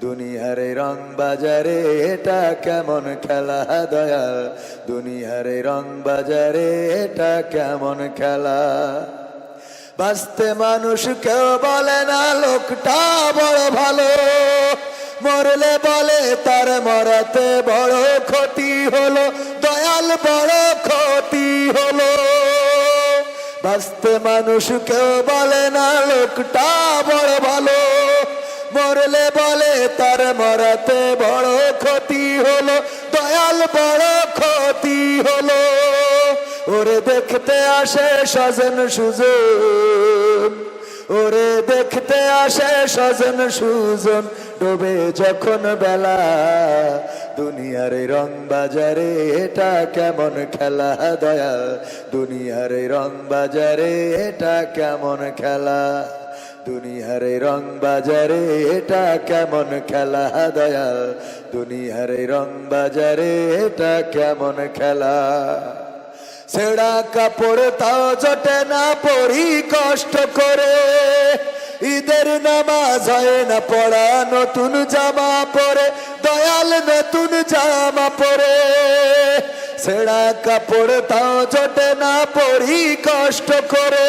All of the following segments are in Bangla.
দুনিয়ার রং বাজারে, এটা কেমন খেলা দয়াল? দুনিয়ারে রং বাজারে, এটা কেমন খেলা? বাঁচতে মানুষ কেউ বলে না, লোকটা বড় ভালো। মরলে বলে, তার মরাতে বড় ক্ষতি হলো। দয়াল বড় ক্ষতি হলো। বাঁচতে মানুষ কেউ বলে না, লোকটা বড় ভালো। মরলে বলে তার মরাতে বড় ক্ষতি হলো, দয়াল বড় ক্ষতি হলো। ওরে দেখতে আসে সজন সুজন, ওরে দেখতে আসে সজন সুজন, ডোবে যখন বেলা। দুনিয়ার রং বাজারে এটা কেমন খেলা দয়া দুনিয়ার রং বাজারে এটা কেমন খেলা? দুনিয়ার রং বাজারে, এটা কেমন খেলা দয়াল? দুনিয়ার রং বাজারে, এটা কেমন খেলা? ছেঁড়া কাপড় তাও জটে না পড়ি কষ্ট করে। ঈদের নামাজ হয় না, পড়া নতুন জামা পরে, দয়াল নতুন জামা পরে। ছেঁড়া কাপড় তাও জটে না পড়ি কষ্ট করে।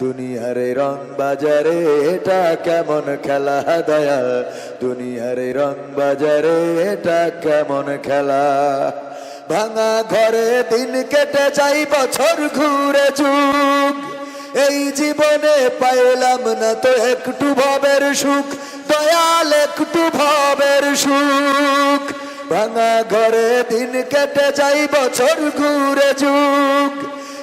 দুনিয়ার রং বাজারে, এটা কেমন খেলা দয়া দুনিয়ার রং বাজারে, এটা কেমন খেলা? ভাঙা ঘরে দিন কেটে যাই, বছর ঘুরে যুগ। এই জীবনে পাইলাম না তো একটু ভবের সুখ, দয়াল একটু ভবের সুখ। ভাঙা ঘরে দিন কেটে যাই, বছর ঘুরে যুগ।